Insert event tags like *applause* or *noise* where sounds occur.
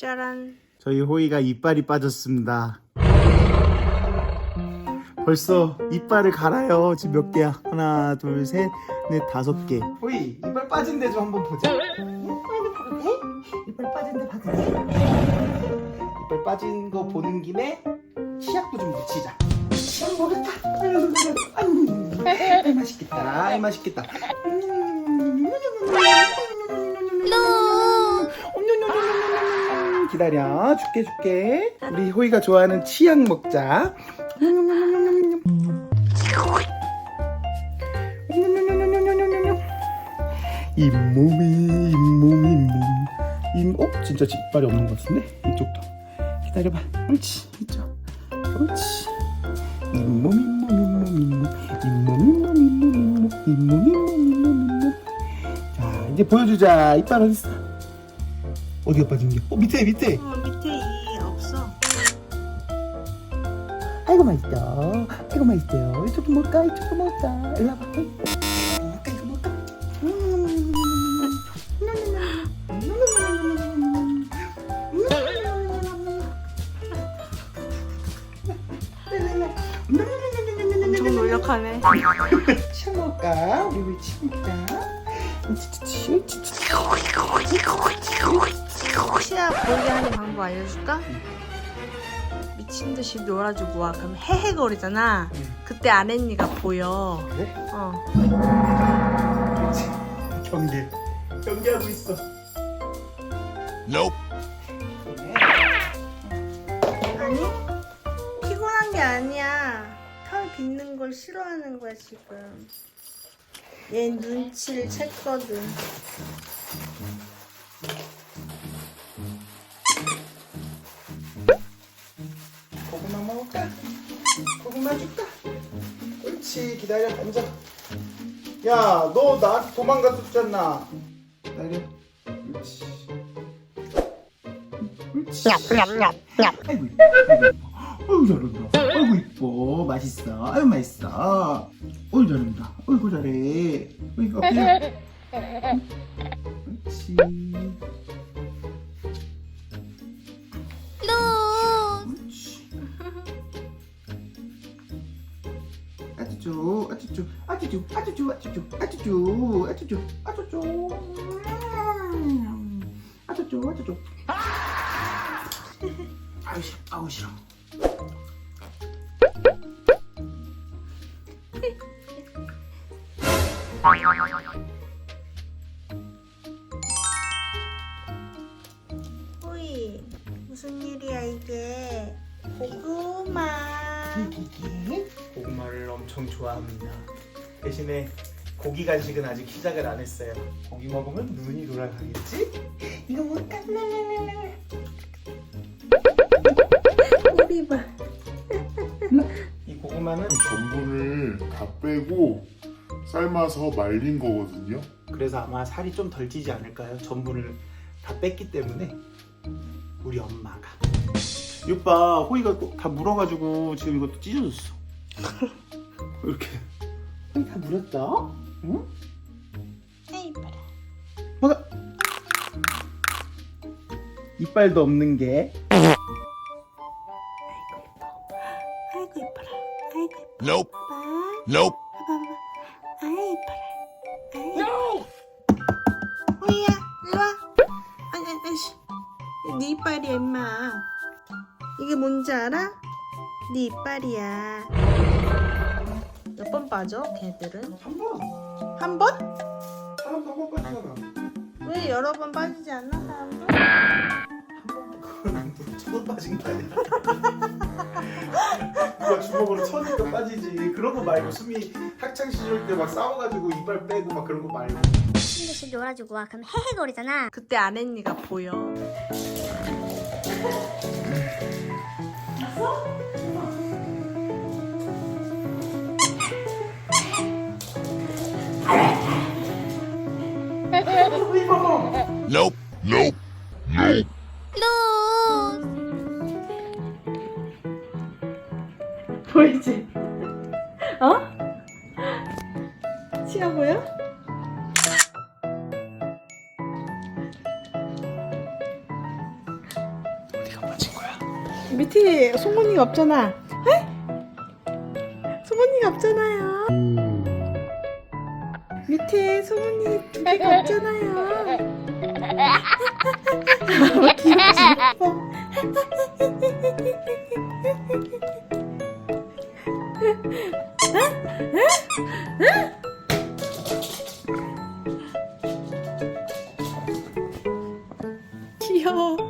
짜란. 저희 호이가 이빨이 빠졌습니다. 벌써 이빨을 갈아요. 지금 몇 개야? 하나, 둘, 셋, 넷, 다섯 개. 호이, 이빨 빠진 데 좀 한번 보자. 이빨 빠진 데 봐도 돼? 이빨 빠진 거 보는 김에 치약도 좀 묻히자. 치약 먹었다. 아유, 아유, 아유, 맛있겠다. 아유, 맛있겠다. 기다려. 줄게, 줄게. 우리 호이가 좋아하는 치약 먹자. 잇몸이, 잇몸, 잇몸. 잇, 어? 진짜 이빨이 없는 것 같은데? 이쪽도. 기다려봐. 옳지. 이쪽. 옳지. 잇몸, 잇몸, 잇몸, 잇몸. 잇몸, 잇몸, 잇몸, 잇몸. 잇몸, 잇몸, 잇몸, 잇몸. 자, 이제 보여주자. 이빨 어딨어? 어디가 빠진 게? 어, 밑에, 밑에. 어, 밑에 이 없어. 아이고 맛있다. 아이고 맛있어요. 이쪽도 먹을까? 이쪽도 먹을까? 일로 와봐. 먹을까? 이거 먹을까? 음. 엄청 노력하네. 치 먹을까? 우리 우리 치먹 자. 치아 보이게 하는 방법 알려줄까? 미친 듯이 놀아주고 와. 그럼 헤헤거리잖아. 응. 그때 아랫니가 보여. 그래? 어. 경계. 경계하고 있어. Nope. 아니? 피곤한 게 아니야. 털 빗는 걸 싫어하는 거야, 지금. 얘 눈치를 챘거든. 고구마 먹을까? 고구마 줄까? 옳지. 기다려. 앉아. 야, 너 나한테 도망갔었잖아. 기다려. 옳지. 옳지. 아이고. 아이고 잘한다. 아이고 이뻐. 맛있어. 아이고 맛있어. 어이 잘한다. 어이구 잘해. 어이구 어때요? 옳지. 옳지. 아쭈쭈, 아쭈쭈, 아쭈쭈, 아쭈쭈, 아쭈쭈, 아쭈쭈, 아쭈쭈, 아쭈쭈, 음. 아쭈쭈, 아쭈쭈. 아우 싫어, 아우 싫어. 호이, 무슨 일이야, 이게? 고구마. 고구마를 엄청 좋아합니다. 대신에 고기 간식은 아직 시작을 안 했어요. 고기 먹으면 눈이 돌아가겠지? 이거 뭘까? 이 고구마는 전분을 다 빼고 삶아서 말린 거거든요. 그래서 아마 살이 좀 덜 찌지 않을까요? 전분을 다 뺐기 때문에 우리 엄마가 이오빠 호이가 꼭다 물어가지고 지금 이것도 찢어졌어 *laughs* 이렇게 호이 다 물었죠? 응? 에이, 봐라. 먹어 이빨도 없는 게 Nope. 아이, 이뻐라. No! 호이야, 일로 와. 아니, 아니, 아니, 씨. 네 이빨이야, 임마. 이게 뭔지 알아? 네 이빨이야. 몇 번 빠져, 걔들은? 한 번 한 번? 한번 빠지잖아 왜 여러 번 빠지지 않나, 사람들? 돼. 두번 빠진 거 아니야 누가 주먹으로 쳐니까 빠지지 그런 거 말고 수미 학창 시절 때 막 싸워가지고 이빨 빼고 막 그런 거 말고 듯이 놀아주고 와 그럼 헤헤거리잖아 그때 아랫니가 보여. Nope. Nope. Nope. 보이지? 어? 치아 보여? 밑에 송곳니가 없잖아. 에? 송곳니가 없잖아요. 밑에 송곳니 두 개가 없잖아요. 귀여워.